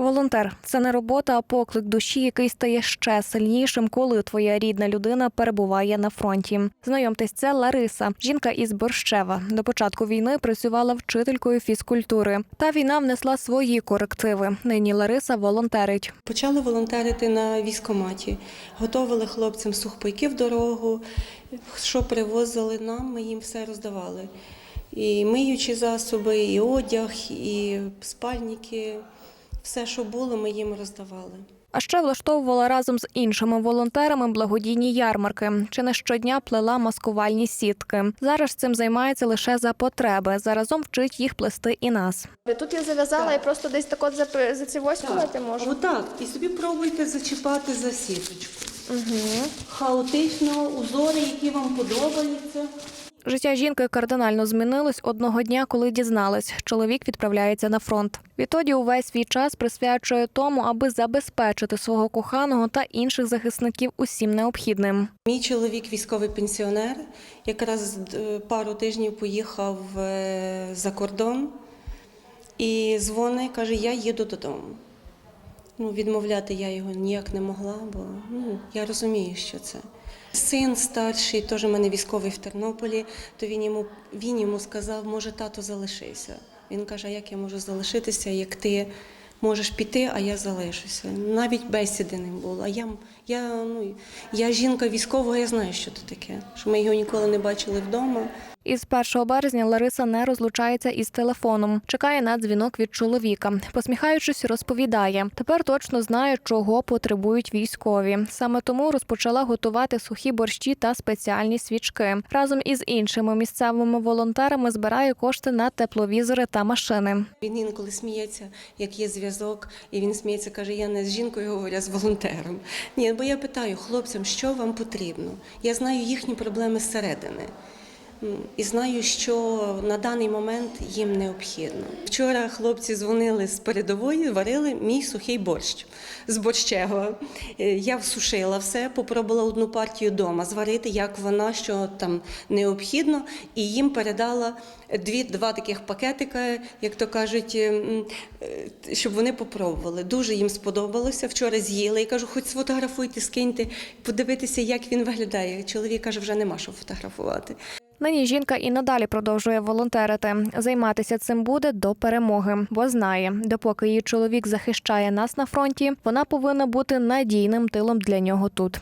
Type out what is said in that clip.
Волонтер це не робота, а поклик душі, який стає ще сильнішим, коли твоя рідна людина перебуває на фронті. Знайомтесь, це Лариса, жінка із Борщева. До початку війни працювала вчителькою фізкультури. Та війна внесла свої корективи. Нині Лариса волонтерить. Почали волонтерити на військоматі. Готовили хлопцям сухпайки в дорогу. Що привозили нам, ми їм все роздавали. І миючі засоби, і одяг, і спальники. Все, що було, ми їм роздавали. А ще влаштовувала разом з іншими волонтерами благодійні ярмарки. Чи не щодня плела маскувальні сітки. Зараз цим займається лише за потреби. Заразом вчить їх плести і нас. Тут я зав'язала і просто десь так от за, за ці восьмувати можу. Отак. І собі пробуйте зачіпати за сіточку. Угу. Хаотично, узори, які вам подобаються. Життя жінки кардинально змінилось одного дня, коли дізналась, чоловік відправляється на фронт. Відтоді увесь свій час присвячує тому, аби забезпечити свого коханого та інших захисників усім необхідним. Мій чоловік військовий пенсіонер, якраз е, пару тижнів поїхав е, за кордон і дзвонить, каже, я їду додому. Ну, відмовляти я його ніяк не могла, бо ну, я розумію, що це. Син старший, теж у мене військовий в Тернополі, то він йому, він йому сказав, може, тато залишися. Він каже, як я можу залишитися, як ти можеш піти, а я залишуся. Навіть бесіди не було. Я, я, ну, я жінка військового, я знаю, що це таке, що ми його ніколи не бачили вдома. Із 1 березня Лариса не розлучається із телефоном. Чекає на дзвінок від чоловіка. Посміхаючись, розповідає. Тепер точно знає, чого потребують військові. Саме тому розпочала готувати сухі борщі та спеціальні свічки. Разом із іншими місцевими волонтерами збирає кошти на тепловізори та машини. Він інколи сміється, як є зв'язок, і він сміється, каже, я не з жінкою говорю, а з волонтером. Ні, бо я питаю хлопцям, що вам потрібно. Я знаю їхні проблеми зсередини. І знаю, що на даний момент їм необхідно. Вчора хлопці дзвонили з передової, варили мій сухий борщ з борщего. Е, Я всушила все, попробувала одну партію вдома зварити, як вона, що там необхідно, і їм передала дві, два таких пакетика, як то кажуть, ем, е, щоб вони попробували. Дуже їм сподобалося. Вчора з'їли. Я кажу, хоч сфотографуйте, скиньте, подивитися, як він виглядає. Чоловік каже, вже нема що фотографувати. Нині жінка і надалі продовжує волонтерити. Займатися цим буде до перемоги, бо знає, допоки її чоловік захищає нас на фронті, вона повинна бути надійним тилом для нього тут.